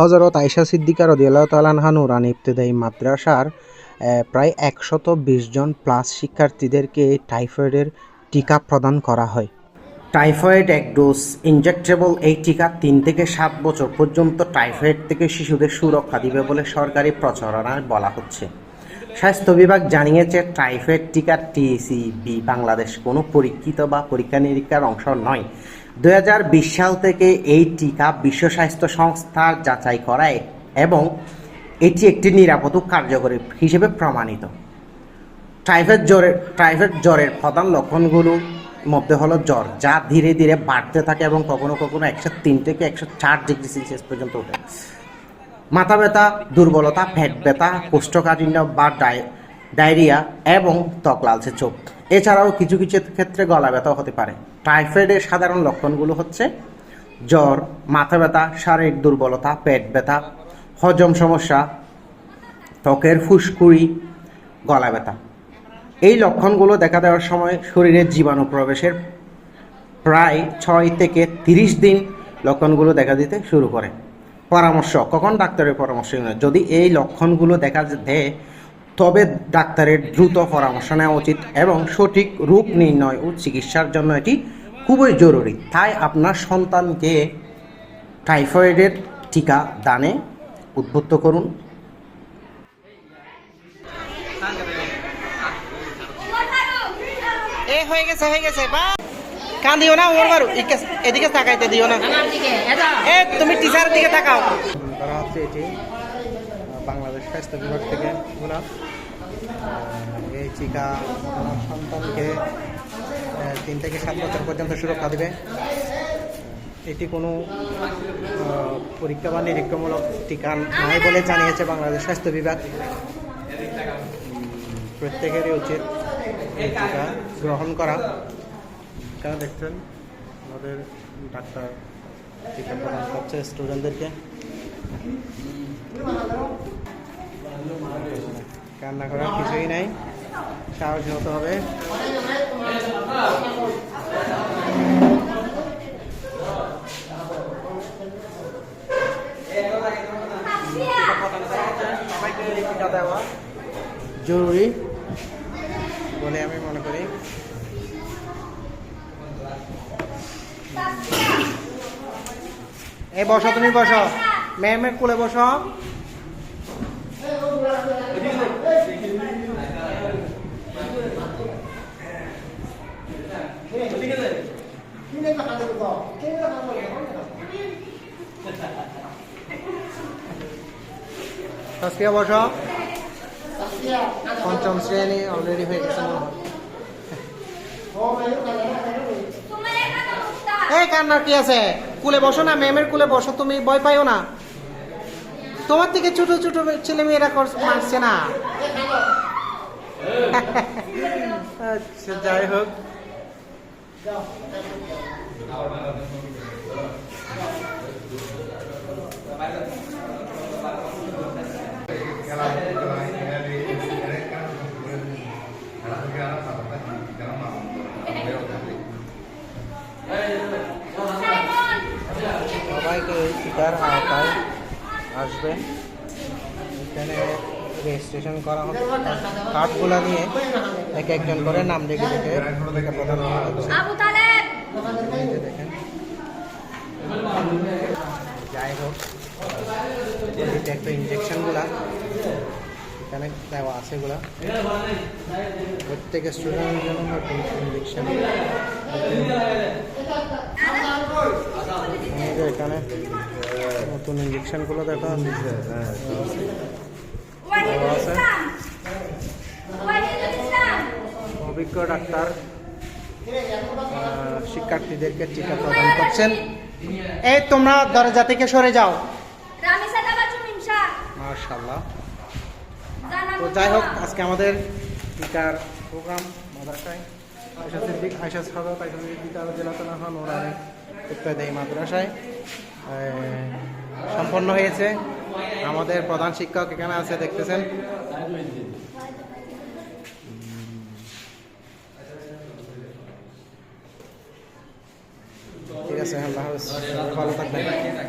হজরত আয়সা সিদ্দিকা রদিয়াল্লাহ তালানহা নুরানি ইবতেদায়ী মাদ্রাসার প্রায় একশত বিশ জন প্লাস শিক্ষার্থীদেরকে টাইফয়েডের টিকা প্রদান করা হয়। টাইফয়েড, এক ডোজ ইনজেক্টেবল এই টিকা তিন থেকে সাত বছর পর্যন্ত টাইফয়েড থেকে শিশুদের সুরক্ষা দিবে বলে সরকারি প্রচারণায় বলা হচ্ছে। স্বাস্থ্য বিভাগ জানিয়েছে, টাইফয়েড টিকা টিসিবি বাংলাদেশ কোনো পরীক্ষিত বা পরীক্ষা নিরীক্ষার অংশ নয়। দু হাজার বিশ সাল থেকে এই টিকা বিশ্ব স্বাস্থ্য সংস্থা যাচাই করায় এবং এটি একটি নিরাপদ কার্যকরী হিসেবে প্রমাণিত। টাইফয়েড জ্বরের টাইফয়েড জ্বরের প্রধান লক্ষণগুলোর মধ্যে হলো জ্বর, যা ধীরে ধীরে বাড়তে থাকে এবং কখনো কখনো একশো তিন থেকে একশো চার ডিগ্রি সেলসিয়াস পর্যন্ত ওঠে। মাথা ব্যথা, দুর্বলতা পেট ব্যথা, কোষ্ঠকাঠিন্য বা ডায়- ডায়রিয়া এবং ত্বক লালচে চোখ। এছাড়াও কিছু কিছু ক্ষেত্রে গলা ব্যথা হতে পারে। টাইফয়েডের সাধারণ লক্ষণগুলো হচ্ছে জ্বর, মাথা ব্যথা, শারীরিক দুর্বলতা, পেট ব্যথা, হজম সমস্যা, ত্বকের ফুসকুড়ি, গলা ব্যথা। এই লক্ষণগুলো দেখা দেওয়ার সময় শরীরে জীবাণু প্রবেশের প্রায় ছয় থেকে তিরিশ দিন লক্ষণগুলো দেখা দিতে শুরু করে। পরামর্শ, কখন ডাক্তারের পরামর্শ যদি এই লক্ষণগুলো দেখা দেয় তবে ডাক্তারের দ্রুত পরামর্শ নেওয়া উচিত এবং সঠিক রোগ নির্ণয় ও চিকিৎসার জন্য এটি খুবই জরুরি। তাই আপনার সন্তানকে টাইফয়েডের টিকা দানে উদ্বুদ্ধ করুন। এ হয়ে গেছে হয়ে গেছে বা। কান দিও না ওর বারু। এদিকে- এদিকে তাকাইতে দিও না। এ তুমি টিচারের দিকে তাকাও। তারা হচ্ছে এটি বাংলাদেশ স্বাস্থ্য বিভাগ থেকে গুলা এই টিকা আমার সন্তানকে তিন থেকে সাত বছর পর্যন্ত সুরক্ষা দেবে। এটি কোনো পরীক্ষা বা নিরীক্ষামূলক টিকা নয় বলে জানিয়েছে বাংলাদেশ স্বাস্থ্য বিভাগ। প্রত্যেকেরই উচিত এই টিকা গ্রহণ করা। কেন দেখছেন, আমাদের ডাক্তার টিকা প্রদান করছে স্টুডেন্টদেরকে। কান্না করার কিছুই নাই। সাহসী হতে হবে। জরুরি বলে আমি মনে করি। এ, বসো, তুমি বসো। ম্যামের কোলে বসো। পঞ্চম শ্রেণি অলরেডি হয়ে গেছে। এই, কান্নার কি আছে? কুলে বসো না, ম্যামের কুলে বসো, তুমি ভয় পাইও না। তোমার থেকে ছোট ছোট ছেলে মেয়েরা মারছে না আচ্ছা যাই হোক সবাইকে এই টিকার আওতায় আসবে। এখানে রেজিস্ট্রেশন করা হবে কার্ডগুলো নিয়ে এক একজন করে নাম লিখে প্রদান করা হচ্ছে। যে দেখেন। যাই হোক একটা ইঞ্জেকশনগুলা এখানে দেওয়া আছে এগুলা। প্রত্যেক স্টুডেন্টের জন্য ইঞ্জেকশন এখানে নতুন ইঞ্জেকশনগুলো দেখা অভিজ্ঞ ডাক্তার শিক্ষার্থীদেরকে টিকা প্রদান করছেন। এই তোমরা দরজা থেকে সরে যাও। মার্শাল্লাহ তো যাই হোক, আজকে আমাদের টিকার প্রোগ্রাম, মাদ্রাসায়। আয়সা সিদ্দিক আয়সা জেলা তালাহা নোরানি ইত্যাদি মাদ্রাসায়। সম্পন্ন হয়েছে। আমাদের প্রধান শিক্ষক এখানে আছে দেখতেছেন। ঠিক আছে ভালো থাকবেন।